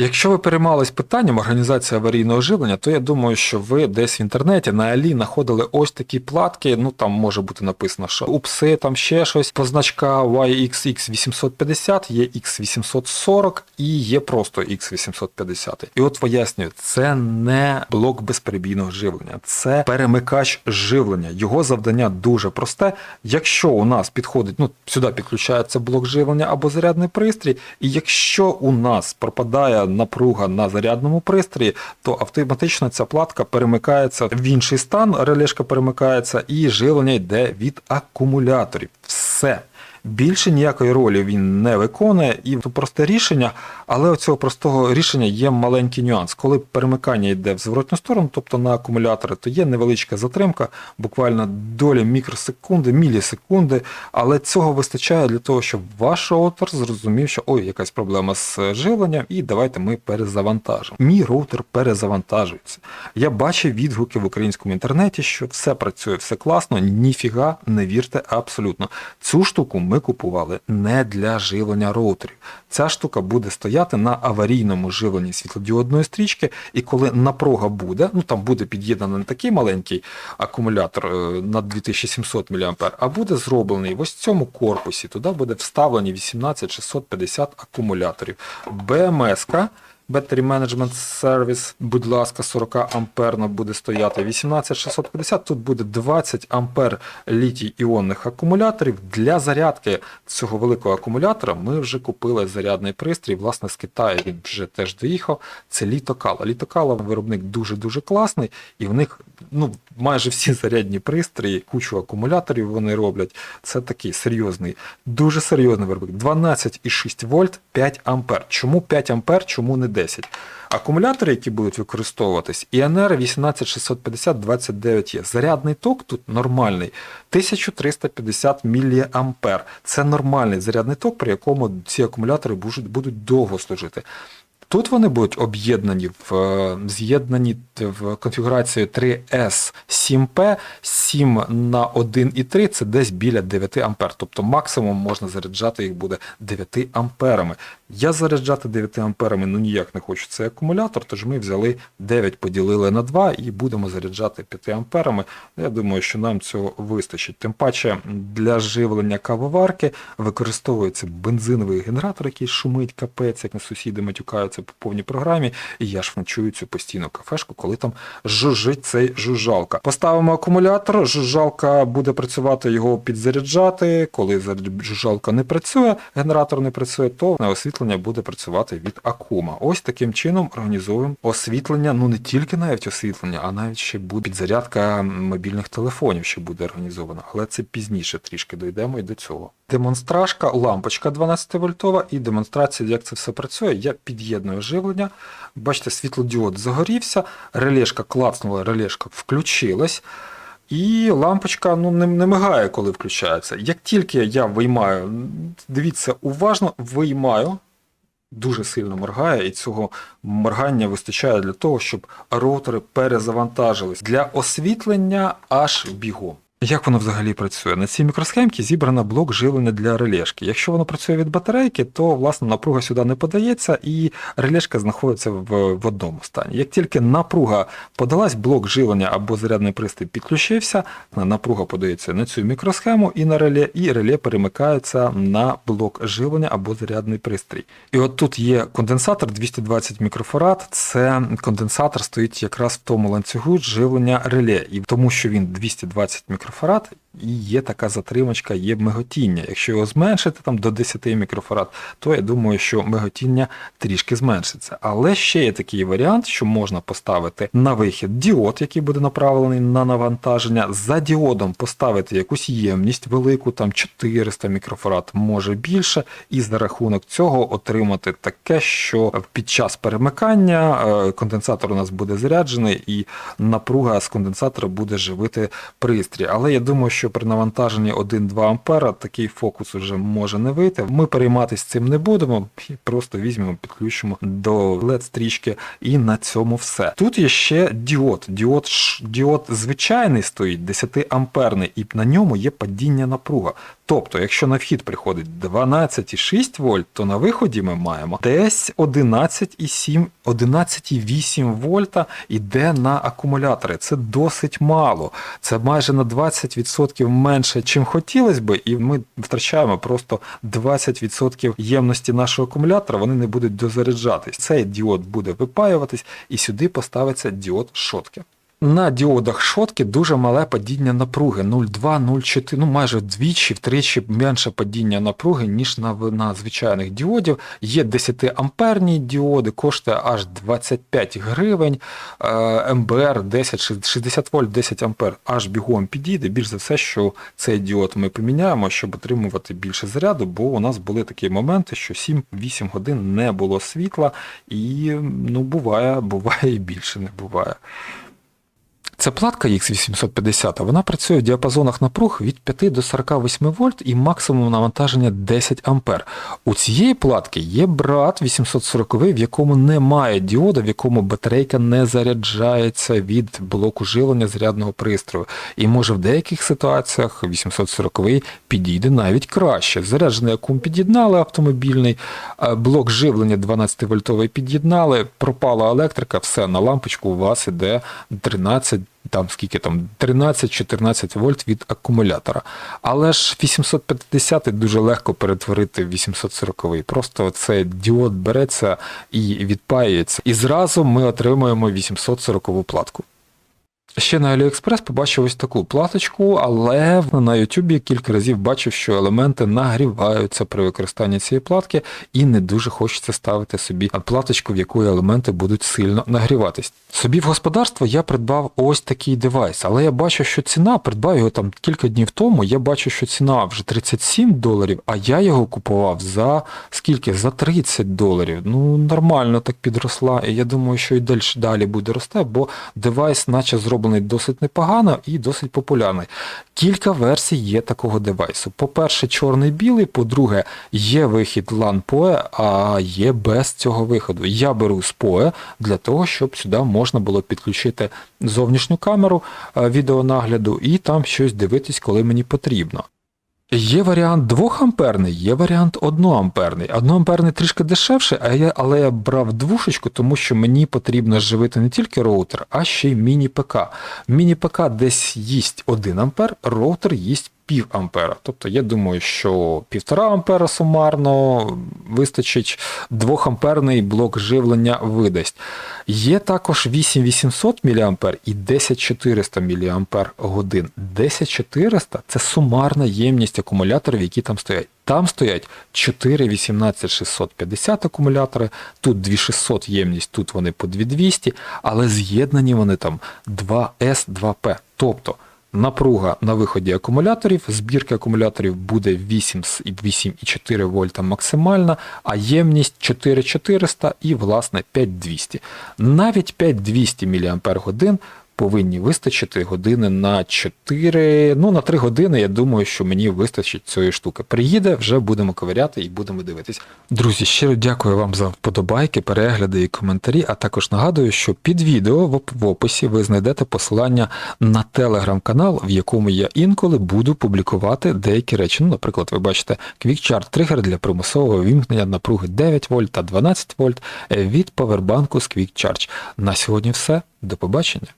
Якщо ви переймались питанням організації аварійного живлення, то я думаю, що ви десь в інтернеті на Алі знаходили ось такі платки. Ну там може бути написано, що УПСи, там ще щось, позначка YXX850, є X840 і є просто X850. І от пояснюю, це не блок безперебійного живлення, це перемикач живлення. Його завдання дуже просте. Якщо у нас підходить, ну сюди підключається блок живлення або зарядний пристрій, і якщо у нас пропадає напруга на зарядному пристрої, то автоматично ця платка перемикається в інший стан, релешка перемикається, і живлення йде від акумуляторів. Все. Більше ніякої ролі він не виконує, і це просте рішення, але у цього простого рішення є маленький нюанс. Коли перемикання йде в зворотню сторону, тобто на акумулятори, то є невеличка затримка, буквально доля мікросекунди, мілісекунди, але цього вистачає для того, щоб ваш роутер зрозумів, що ой, якась проблема з живленням, і давайте ми перезавантажимо. Мій роутер перезавантажується. Я бачив відгуки в українському інтернеті, що все працює, все класно, ніфіга не вірте абсолютно. Цю штуку ми купували не для живлення роутерів. Ця штука буде стояти на аварійному живленні світлодіодної стрічки, і коли напруга буде, ну там буде під'єднаний такий маленький акумулятор е, на 2700 мА, а буде зроблений в цьому корпусі. Туди буде вставлені 18650 акумуляторів. БМС-ка Battery Management Service, будь ласка, 40 амперна буде стояти 18650. Тут буде 20 ампер літій іонних акумуляторів. Для зарядки цього великого акумулятора ми вже купили зарядний пристрій. Власне, з Китаю він вже теж доїхав. Це літокала. Літокала виробник дуже-дуже класний, і в них ну, майже всі зарядні пристрої, кучу акумуляторів вони роблять. Це такий серйозний, дуже серйозний виробник. 12,6 вольт, 5 ампер. Чому 5 ампер, чому не 10? Акумулятори, які будуть використовуватись, ІНР 18650 29 є. Зарядний ток тут нормальний 1350 мА. Це нормальний зарядний ток, при якому ці акумулятори будуть, довго служити. Тут вони будуть об'єднані в е, з'єднані в конфігурацію 3S 7P, 7 на 1,3 це десь біля 9 ампер. Тобто максимум можна заряджати їх буде 9 амперами. Я заряджати 9 амперами ну ніяк не хочу цей акумулятор, тож ми взяли 9, поділили на 2 і будемо заряджати 5 амперами. Я думаю, що нам цього вистачить. Тим паче для живлення кавоварки використовується бензиновий генератор, який шумить капець, як на сусіди матюкаються по повній програмі. І я ж чую цю постійну кафешку, коли там жужжить цей жужжалка. Поставимо акумулятор, жужжалка буде працювати, його підзаряджати. Коли жужжалка не працює, генератор не працює, то на освітлення буде працювати від акума. Ось таким чином організуємо освітлення, ну не тільки навіть освітлення, а навіть ще буде підзарядка мобільних телефонів, ще буде організована. Але це пізніше трішки дійдемо і до цього. Демонстражка, лампочка 12 вольтова і демонстрація, як це все працює. Я під'єдную живлення. Бачите, світлодіод загорівся, релешка клацнула, релешка включилась. І лампочка ну, не, не мигає, коли включається. Як тільки я виймаю, дивіться, уважно виймаю, дуже сильно моргає, і цього моргання вистачає для того, щоб роутери перезавантажились. Для освітлення аж бігом. Як воно взагалі працює? На цій мікросхемці зібрано блок живлення для релешки. Якщо воно працює від батарейки, то власне напруга сюди не подається і релешка знаходиться в, в одному стані. Як тільки напруга подалась, блок живлення або зарядний пристрій підключився, напруга подається на цю мікросхему і на реле, і реле перемикається на блок живлення або зарядний пристрій. І от тут є конденсатор 220 мікрофарад. Це конденсатор стоїть якраз в тому ланцюгу живлення реле. І тому що він 220 мікрофарад, перфорат і є така затримочка, є миготіння. Якщо його зменшити там до 10 мікрофарад, то я думаю, що миготіння трішки зменшиться. Але ще є такий варіант, що можна поставити на вихід діод, який буде направлений на навантаження. За діодом поставити якусь ємність велику, там 400 мікрофарад, може більше, і за рахунок цього отримати таке, що під час перемикання е, конденсатор у нас буде заряджений, і напруга з конденсатора буде живити пристрій. Але я думаю, що що при навантаженні 1-2 ампера такий фокус уже може не вийти. Ми перейматися цим не будемо, просто візьмемо, підключимо до LED стрічки і на цьому все. Тут є ще діод. Діод, діод звичайний стоїть, 10 амперний, і на ньому є падіння напруга. Тобто, якщо на вхід приходить 12,6 вольт, то на виході ми маємо десь 11,7, 11,8 вольта йде на акумулятори. Це досить мало. Це майже на 20% менше, чим хотілося би, і ми втрачаємо просто 20% ємності нашого акумулятора, вони не будуть дозаряджатись. Цей діод буде випаюватись, і сюди поставиться діод шотки. На діодах шотки дуже мале падіння напруги 0,2-0,4, ну майже вдвічі, втричі менше падіння напруги, ніж на, на звичайних діодів. Є 10 амперні діоди, коштує аж 25 гривень, е, МБР 10, 60 вольт 10 ампер аж бігом підійде. Більш за все, що цей діод ми поміняємо, щоб отримувати більше заряду, бо у нас були такі моменти, що 7-8 годин не було світла, і ну буває, буває і більше не буває. Це платка X850, вона працює в діапазонах напруг від 5 до 48 вольт і максимум навантаження 10 ампер. У цієї платки є брат 840, в якому немає діода, в якому батарейка не заряджається від блоку живлення зарядного пристрою. І може в деяких ситуаціях 840 підійде навіть краще. Заряджений акум під'єднали автомобільний, блок живлення 12 вольтовий під'єднали, пропала електрика, все, на лампочку у вас іде 13 там скільки там 13-14 вольт від акумулятора. Але ж 850 дуже легко перетворити в 840. Просто цей діод береться і відпаюється. І зразу ми отримуємо 840 платку. Ще на AliExpress побачив ось таку платочку, але на YouTube кілька разів бачив, що елементи нагріваються при використанні цієї платки, і не дуже хочеться ставити собі платочку, в якої елементи будуть сильно нагріватись. Собі в господарство я придбав ось такий девайс, але я бачу, що ціна, придбав його там кілька днів тому, я бачу, що ціна вже 37 доларів, а я його купував за скільки? За 30 доларів. Ну, нормально так підросла. І я думаю, що і далі, буде рости, бо девайс, наче зроблений досить непогано і досить популярний. Кілька версій є такого девайсу. По-перше, чорний-білий, по-друге, є вихід LAN PoE, а є без цього виходу. Я беру з PoE для того, щоб сюди можна було підключити зовнішню камеру е, відеонагляду і там щось дивитись, коли мені потрібно. Є варіант 2 амперний, є варіант 1 амперний. 1 амперний трішки дешевше, а я, але я брав двушечку, тому що мені потрібно живити не тільки роутер, а ще й міні-ПК. Міні-ПК десь їсть 1 ампер, роутер їсть пів ампера. Тобто я думаю, що 1,5 ампера сумарно вистачить 2 амперний блок живлення видасть. Є також 8800 мА і 10400 мАч. 10400 це сумарна ємність акумуляторів, які там стоять. Там стоять 4 18650 акумулятори, тут 2600 ємність, тут вони по 2200, але з'єднані вони там 2С, 2П. Тобто напруга на виході акумуляторів, збірки акумуляторів буде 8 з- 8,4 вольта максимальна, а ємність 4400 і власне 5200. Навіть 5200 мАч повинні вистачити години на 4, ну на 3 години, я думаю, що мені вистачить цієї штуки. Приїде, вже будемо ковиряти і будемо дивитись. Друзі, щиро дякую вам за вподобайки, перегляди і коментарі, а також нагадую, що під відео в описі ви знайдете посилання на телеграм-канал, в якому я інколи буду публікувати деякі речі. Ну, наприклад, ви бачите Chart тригер для примусового вімкнення напруги 9 вольт та 12 вольт від павербанку з Quick. На сьогодні все. До побачення.